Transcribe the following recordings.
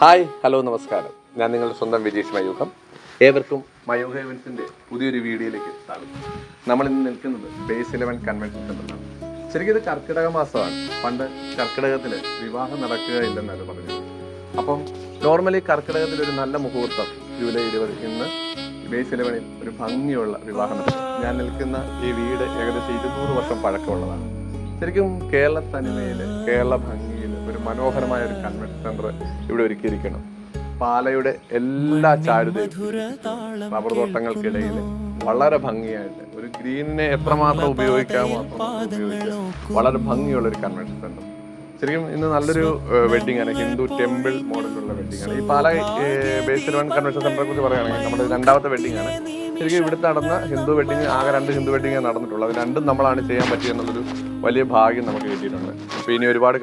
Hi hello നമസ്കാരം. ഞാൻ നിങ്ങളുടെ സ്വന്തം വിജീഷ് മയൂഖം. ഏവർക്കും മയൂഖ ഇവൻസിന്റെ പുതിയൊരു വീഡിയോയിലേക്ക് സ്വാഗതം. നമ്മൾ ഇന്ന് നിൽക്കുന്നത് ബേസ് ഇലവൻ കൺവെൻഷൻ സെന്ററിലാണ് ശരിക്കും ഇത് കർക്കിടക മാസമാണ്. പണ്ട് കർക്കിടകത്തിൽ വിവാഹം നടക്കുക ഇല്ലെന്നാണ് പറഞ്ഞത്. അപ്പം നോർമലി കർക്കിടകത്തിൽ ഒരു നല്ല മുഹൂർത്തം ജൂലൈ ഇരുപത് ഇന്ന് ബേസ് ഇലവനിൽ ഒരു ഭംഗിയുള്ള വിവാഹം നടക്കും. ഞാൻ നിൽക്കുന്ന ഈ വീട് ഏകദേശം ഇരുന്നൂറ് വർഷം പഴക്കമുള്ളതാണ്. ശരിക്കും കേരള തനിമയിൽ കേരള ഒരു മനോഹരമായ ഒരു കൺവെൻഷൻ സെന്റർ ഇവിടെ ഒരുക്കിയിരിക്കണം പാലയുടെ എല്ലാ ചാരുതയും റബ്ബർ തോട്ടങ്ങൾക്കിടയിൽ വളരെ ഭംഗിയായിട്ട്. ഒരു ഗ്രീനിനെ എത്രമാത്രം ഉപയോഗിക്കാമോ ഉപയോഗിക്കാം. വളരെ ഭംഗിയുള്ള ഒരു കൺവെൻഷൻ സെന്റർ ശരിക്കും ഇന്ന് നല്ലൊരു വെഡിങ് ആണ്. ഹിന്ദു ടെമ്പിൾ മോഡലുള്ള വെഡിങ് ആണ്. ഈ പാല ബേസിൽ വൺ കൺവെൻഷൻ സെന്ററെ കുറിച്ച് പറയുകയാണെങ്കിൽ നമ്മുടെ രണ്ടാമത്തെ വെഡിങ് ആണ്. ശരിക്കും ഇവിടെ നടന്ന ഹിന്ദു വെഡിങ് ആകെ രണ്ട് ഹിന്ദു വെഡിങ് നടന്നിട്ടുള്ളൂ. അത് രണ്ടും നമ്മളാണ് ചെയ്യാൻ പറ്റിയെന്നുള്ളൊരു വലിയ ഭാഗ്യം നമുക്ക് കിട്ടിയിട്ടുണ്ട്. അപ്പോൾ ഇനി ഒരുപാട്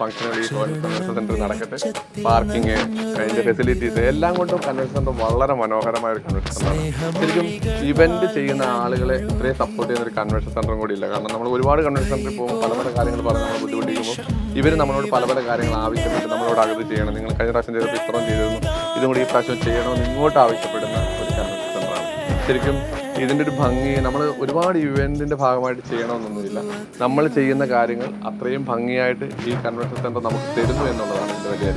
ഫംഗ്ഷനുകൾ ഈ കൺവെൻഷൻ സെന്ററിൽ നടക്കട്ടെ. പാർക്കിംഗ് അതിന്റെ ഫെസിലിറ്റീസ് എല്ലാം കൊണ്ടും കൺവെൻഷൻ സെന്റർ വളരെ മനോഹരമായ ഒരു കൺവെൻഷൻ സെന്ററാണ് ശരിക്കും ഇവന്റ് ചെയ്യുന്ന ആളുകളെ ഇത്രയും സപ്പോർട്ട് ചെയ്യുന്ന ഒരു കൺവെൻഷൻ സെന്ററും കൂടി ഇല്ല. കാരണം നമ്മൾ ഒരുപാട് കൺവെൻഷൻ സെന്ററിൽ പോകുമ്പോൾ പല പല കാര്യങ്ങൾ പറഞ്ഞ് നമ്മൾ ബുദ്ധിമുട്ടിക്കുമ്പോൾ ഇവർ നമ്മളോട് പല പല കാര്യങ്ങൾ ആവശ്യപ്പെട്ട് നമ്മളോട് അകത്ത് ചെയ്യണം. നിങ്ങൾ കഴിഞ്ഞ പ്രാവശ്യം ചെയ്തപ്പോൾ ഇത്രയും ചെയ്തിരുന്നു ഇതും കൂടി ഈ പ്രാവശ്യം ചെയ്യണമെന്ന് ഇങ്ങോട്ട് ആവശ്യപ്പെടുന്ന ശരിക്കും ഇതിന്റെ ഒരു ഭംഗി നമ്മൾ ഒരുപാട് ഇവന്റിന്റെ ഭാഗമായിട്ട് ചെയ്യണമെന്നൊന്നുമില്ല. നമ്മൾ ചെയ്യുന്ന കാര്യങ്ങൾ അത്രയും ഭംഗിയായിട്ട് ഈ കൺവെൻഷൻ സെന്റർ നമുക്ക് തരുന്നു എന്നുള്ളതാണ് എന്റെ വലിയ.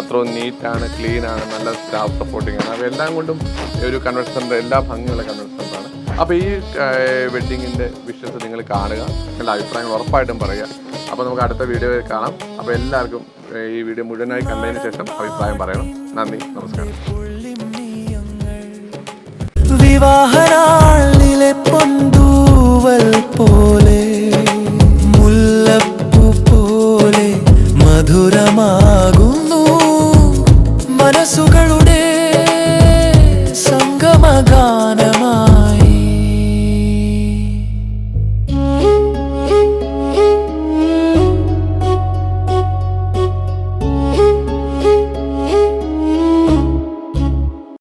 അത്രയും നീറ്റാണ് ക്ലീനാണ് നല്ല സ്റ്റാഫ് സപ്പോർട്ടിംഗ് ആണ്. അപ്പോൾ എല്ലാം കൊണ്ടും ഒരു കൺവെൻഷൻ സെന്റർ എല്ലാ ഭംഗിയുള്ള കൺവെൻഷൻ സെന്ററാണ് അപ്പോൾ ഈ വെഡ്ഡിങ്ങിന്റെ വിഷസ് നിങ്ങൾ കാണുക നിങ്ങളുടെ അഭിപ്രായങ്ങൾ ഉറപ്പായിട്ടും പറയുക. അപ്പോൾ നമുക്ക് അടുത്ത വീഡിയോയിൽ കാണാം. അപ്പോൾ എല്ലാവർക്കും ഈ വീഡിയോ മുഴുവനായി കണ്ടതിന് ശേഷം അഭിപ്രായം പറയണം. നന്ദി നമസ്കാരം. വിവാഹനാളിലെ പൊന്തൂവൽ പോലെ മുല്ലപ്പൂ പോലെ മധുരമാകുന്നു. മനസ്സുകളുടെ